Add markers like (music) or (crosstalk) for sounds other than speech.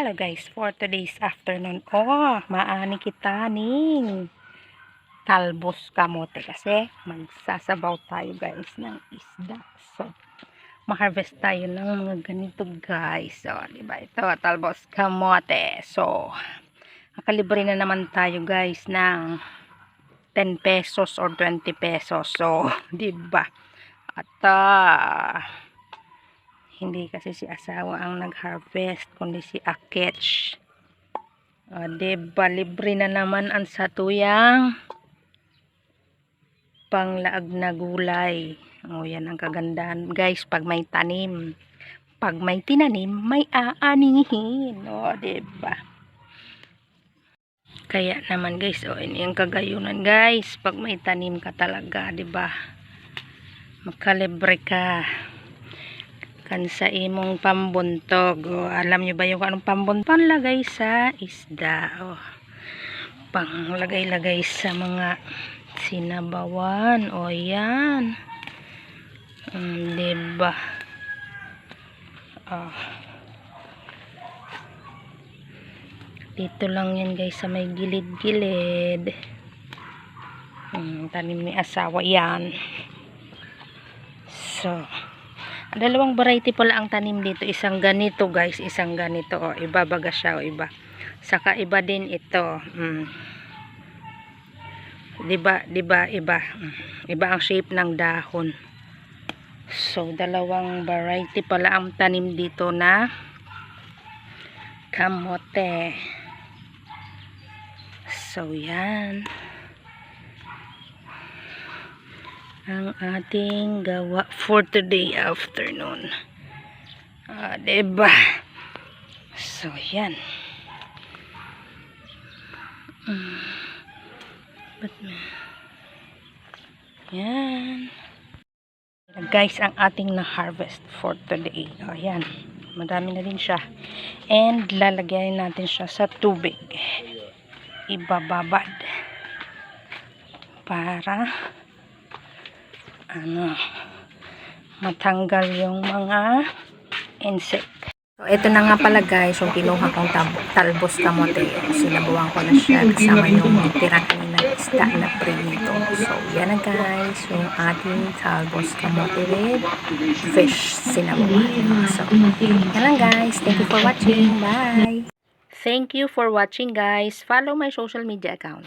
Hello guys, for today's afternoon, oh, maani kita ning talbos kamote kasi magsasabaw tayo guys ng isda. So, ma-harvest tayo ng mga ganito guys. So, di ba ito, talbos kamote. So, nakalibre na naman tayo guys ng 10 pesos or 20 pesos. So, (laughs) di ba? At ah, hindi kasi si asawa ang nag-harvest kundi si Akech uh, diba libre na naman ang satuyang panglaag na gulay. O yan ang kagandahan. Guys pag may tanim pag may tinanim may aanihin. O diba? Kaya naman guys o ini ang kagayunan. Guys pag may tanim ka talaga diba? Makalibre ka kan sa imong pambuntog. O, alam nyo ba yung anong pambuntog panlagay sa isda? O, panglagay-lagay sa mga sinabawan. O yan. Um, diba? Oh. dito lang yan guys sa may gilid-gilid. Um, tanim ni asawa yan. So dalawang variety pala ang tanim dito. Isang ganito guys. Isang ganito. O iba baga siya o iba. Saka iba din ito. Mm. diba diba iba. Mm. iba ang shape ng dahon. So dalawang variety pala ang tanim dito na kamote. So yan ang ating gawa for today afternoon. Ah, diba? So, yan. Mm. Na? Yan. Guys, ang ating na-harvest for today. O, yan. Madami na din siya. And, lalagyan natin siya sa tubig. Ibababad. Para ano matanggal yung mga insect. So, ito na nga pala guys, yung kinuha kong talbos kamote. Sinabuhan ko na siya kasama yung tira kanina isda na prito. So, yan na guys, yung ating talbos kamote with fish sinabuhan. So, yan lang guys. Thank you for watching. Bye! Thank you for watching guys. Follow my social media account.